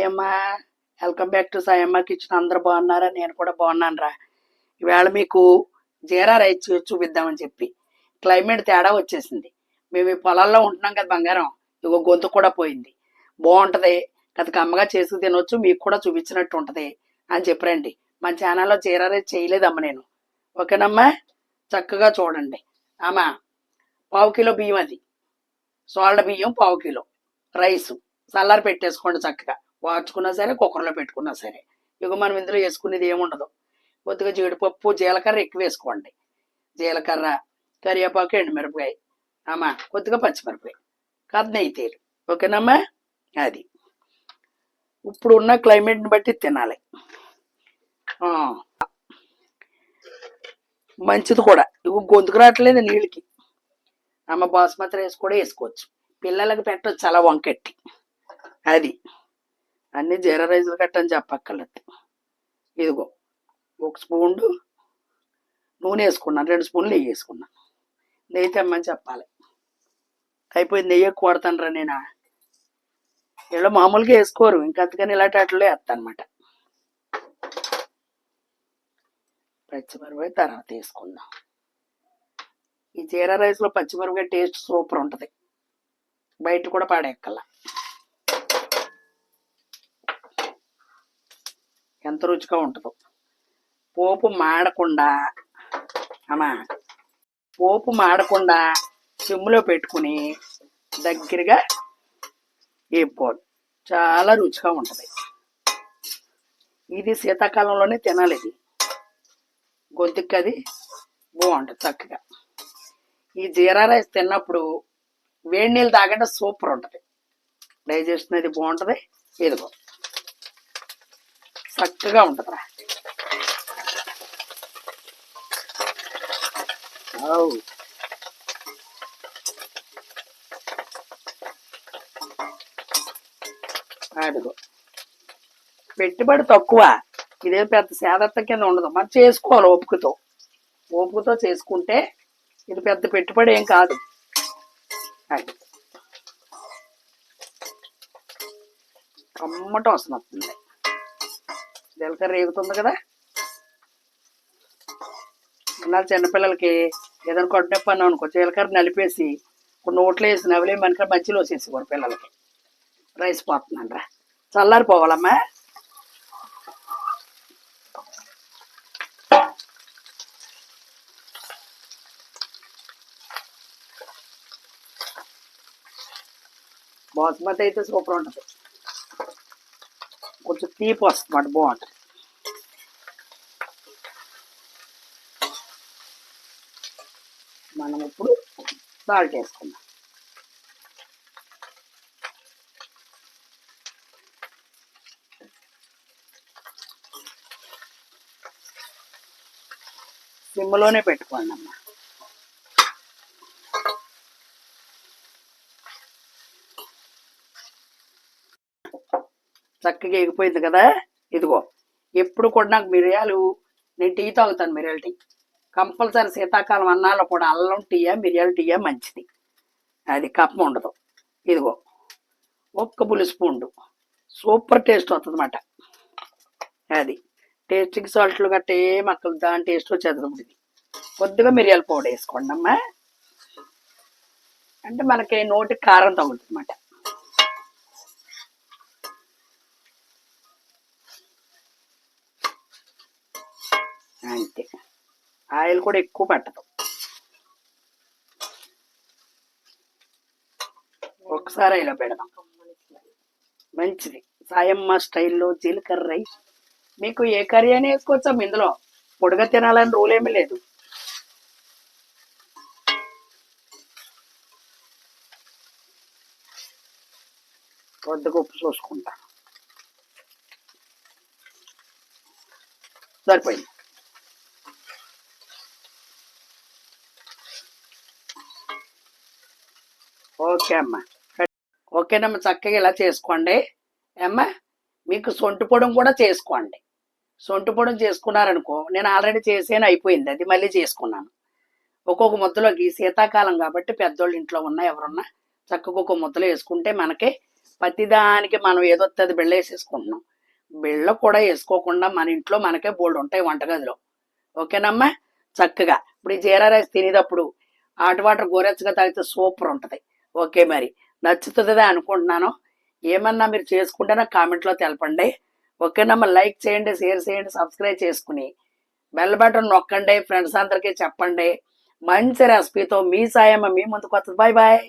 Welcome back to Sayamma kitchen. అందరు బాగున్నారా? నేను కూడా బాగున్నాను రా ఈవేళ మీకు జీరా రైస్ చూపిద్దామని చెప్పి. క్లైమేట్ తేడా వచ్చేసింది. మేము ఈ పొలాల్లో ఉంటున్నాం కదా బంగారం. ఇగో గొంతు కూడా పోయింది. బాగుంటుంది. కదా కమ్మగా చేసి తినొచ్చు మీకు కూడా చూపించినట్టు ఉంటుంది అని చెప్పరండి. మన ఛానల్లో జీరా రైస్ చేయలేదమ్మ నేను. ఓకేనమ్మా? చక్కగా చూడండి. అమ్మా పావు కిలో బియ్యం అది. సోళ్ళ బియ్యం పావు కిలో. రైసు. చల్లారి పెట్టేసుకోండి చక్కగా. వార్చుకున్నా సరే కుక్కర్లో పెట్టుకున్నా సరే. ఇక మనం ఇందులో వేసుకునేది ఏముండదు. కొద్దిగా జీడిపప్పు జీలకర్ర ఎక్కువ వేసుకోండి. జీలకర్ర కరివేపాకు ఎండుమిరపకాయ. అమ్మా కొద్దిగా పచ్చిమిరపకాయ. కాదు నెయ్యి తీరు. ఓకేనమ్మా? అది. ఇప్పుడు ఉన్న క్లైమేట్ని బట్టి తినాలి. మంచిది కూడా. ఇవి గొంతుకు రావట్లేదు నీళ్ళకి. అమ్మ బాస్మతి రైస్ కూడా వేసుకోవచ్చు. పిల్లలకి పెట్టవచ్చు చాలా వంకెట్టి. అది. అన్ని జీరా రైసులు కట్టని చెప్పక్కర్లేదు. ఇదిగో ఒక స్పూన్ నూనె వేసుకున్నాను రెండు స్పూన్లు నెయ్యి వేసుకున్నాను. నెయ్యి తెమ్మని చెప్పాలి. అయిపోయింది నెయ్యి ఎక్కువ నేను. ఇలా మామూలుగా వేసుకోరు ఇంకా అందుకని ఇలాంటి వాటిలో వేస్తాను అనమాట పచ్చిమిరపకాయ తర్వాత వేసుకుందాం. ఈ జీరా రైస్లో పచ్చిమిరపకాయ టేస్ట్ సూపర్ ఉంటుంది. బయట కూడా పాడేక్కల ఎంత రుచిగా ఉంటుందో. పోపు మాడకుండా అమ్మా పోపు మాడకుండా సిమ్లో పెట్టుకుని దగ్గరగా వేపుకోవాలి. చాలా రుచిగా ఉంటుంది. ఇది శీతాకాలంలోనే తినాలి ఇది. గొంతుకి అది బాగుంటుంది చక్కగా. ఈ జీరా రైస్ తిన్నప్పుడు వేడి నీళ్ళు తాగంటే సూపర్ ఉంటుంది. డైజెషన్ అది బాగుంటుంది. ఇదిగో. చక్కగా ఉంటుంది రా అదిగో పెట్టుబడి తక్కువ. ఇదేం పెద్ద సేదత్త కింద ఉండదు. మనం చేసుకోవాలి ఓపికతో. ఓపికతో చేసుకుంటే ఇది పెద్ద పెట్టుబడి ఏం కాదు. అది కమ్మటం వస్తుంది వస్తుంది. జీలకర్ర రేగుతుంది కదా? ఇన్నాళ్ళు చిన్నపిల్లలకి. ఏదైనా కొట్టిన పని అనుకో జీలకర్ర నలిపేసి కొన్ని నోట్లో వేసి నవ్వులే మనకి మధ్యలో వచ్చేసి పిల్లలకి. రైస్ పోతున్నాను రా. చల్లారిపోవాలమ్మా. బాస్మతి అయితే సూపర్ ఉంటుంది. కొంచెం తీపి వస్తుంది మాట బాగుంటుంది. మనం ఇప్పుడు సాల్ట్ వేసుకుందాం. సిమ్లోనే పెట్టుకోండి అమ్మా చక్కగా ఎగిపోయింది కదా? ఇదిగో ఎప్పుడు కూడా నాకు మిరియాలు నేను టీ తాగుతాను మిరియాల టీ. కంపల్సరీ శీతాకాలం అన్నాలో కూడా అల్లం టీయా మిరియాల టీయా మంచిది. అది కప్పం ఉండదు. ఇదిగో ఒక్క పులుసు స్పూన్ సూపర్ టేస్ట్ వస్తుందన్నమాట. అది టేస్ట్కి సాల్ట్లు గట్ట ఏం అక్కడ దాని టేస్ట్ వచ్చేది ఇది కొద్దిగా మిరియాల పౌడర్ వేసుకోండి అమ్మా అంటే మనకి నోటికి కారం తగులుతుంది అన్నమాట ఆయిల్ కూడా ఎక్కువ పట్టదు. ఒకసారి ఇలా పెడదాం. మంచిది. సాయమ్మ స్టైల్లో జీలకర్ర రైస్ మీకు ఏ కర్రీ అయినా వేసుకోవచ్చాం ఇందులో? పొడిగా తినాలని రూల్ ఏమీ లేదు. కొద్దిగా ఉప్పు చూసుకుంటా. సరిపోయింది. ఓకే అమ్మా. ఓకేనమ్మా చక్కగా ఇలా చేసుకోండి. అమ్మా మీకు సొంటి పొడం కూడా చేసుకోండి. సొంటి పొడం చేసుకున్నారనుకో నేను ఆల్రెడీ చేసేను అయిపోయింది. అది మళ్ళీ చేసుకున్నాను. ఒక్కొక్క ముద్దలోకి శీతాకాలం కాబట్టి పెద్దోళ్ళ ఇంట్లో ఉన్న ఎవరున్నా చక్కగా ఒక ముద్దలో వేసుకుంటే మనకి ప్రతిదానికి మనం ఏదొస్తుంది బెళ్ళేసేసుకుంటున్నాం బిళ్ళ కూడా వేసుకోకుండా మన ఇంట్లో మనకే బోల్డ్ ఉంటాయి వంటగదిలో. ఓకేనమ్మా? చక్కగా. ఇప్పుడు ఈ జీరా రైస్ తినేటప్పుడు హాట్ వాటర్ గోరెచ్చగా తాగితే సూపర్ ఉంటుంది. ఓకే మరి. నచ్చుతుందా అనుకుంటున్నాను. ఏమన్నా మీరు చేసుకుంటే నాకు కామెంట్లో తెలపండి. ఓకేనమ్మా లైక్ చేయండి షేర్ చేయండి సబ్స్క్రైబ్ చేసుకుని. బెల్ బటన్ నొక్కండి ఫ్రెండ్స్ అందరికీ చెప్పండి. మంచి రెసిపీతో మీ సాయమ్మ మీ ముందుకు వస్తుంది. Bye bye